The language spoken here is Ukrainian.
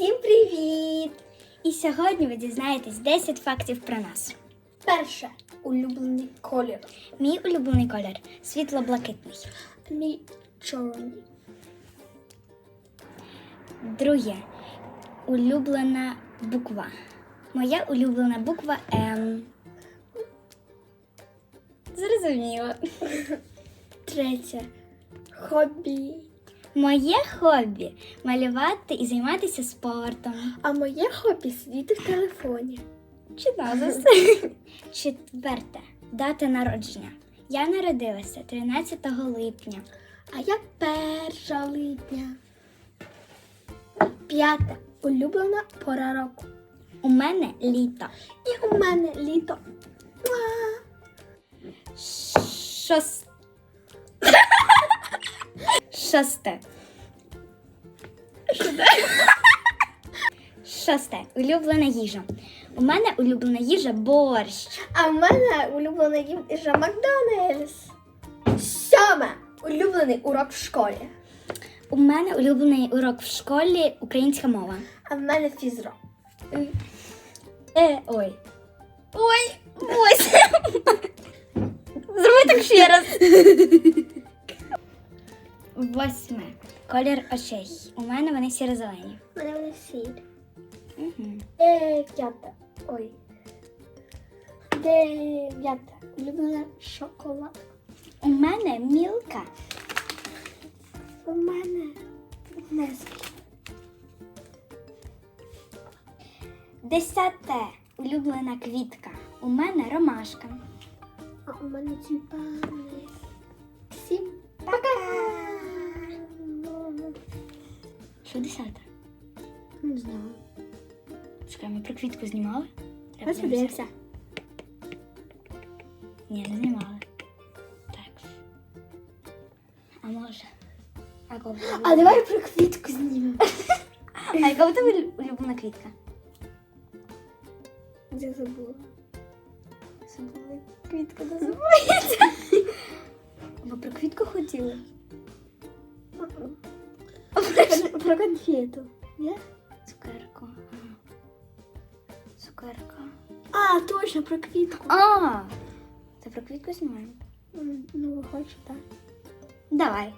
Всім привіт! І сьогодні ви дізнаєтесь 10 фактів про нас. Перше улюблений колір. Мій улюблений колір світло-блакитний. Мій чорний. Друге улюблена буква. Моя улюблена буква М. Зрозуміло. Третє хобі. Моє хобі малювати і займатися спортом. А моє хобі сидіти в телефоні. Чи Чудово. Четверте. Дата народження. Я народилася 13 липня. А я 1 липня. П'яте улюблена пора року. У мене літо. І у мене літо. Муа! Шос... Шосте. Шосте. Улюблена їжа. У мене улюблена їжа борщ. А в мене улюблена їжа Макдональдс. Сьоме улюблений урок в школі. У мене улюблений урок в школі українська мова. А в мене фізро. Е, ой. Ой, ось. Зроби так ще раз. Восьме. Колір очей. У мене вони сіро-зелені. У мене вони сірі. Угу. Дев'яте. Ой. Дев'яте. Улюблена шоколад. У мене мілка. У мене Несквік. Десяте. Улюблена квітка. У мене ромашка. А у мене тюльпани. Всім пока! Що десяте? Не знаю. Чекай, ми про квітку знімали? Треба Ось подивитися. подивився. Ні, не знімали. Так. А може. А кого? А давай про квітку знімемо. А яка у тебе улюблена квітка? Я забула. Забула квітка називається. Ви про квітку хотіли? Про, про конфету. Ні? Цукерку. Цукерка. А, точно, про квітку. А! Ти про квітку знімаємо? Ну, хочу, так. Давай.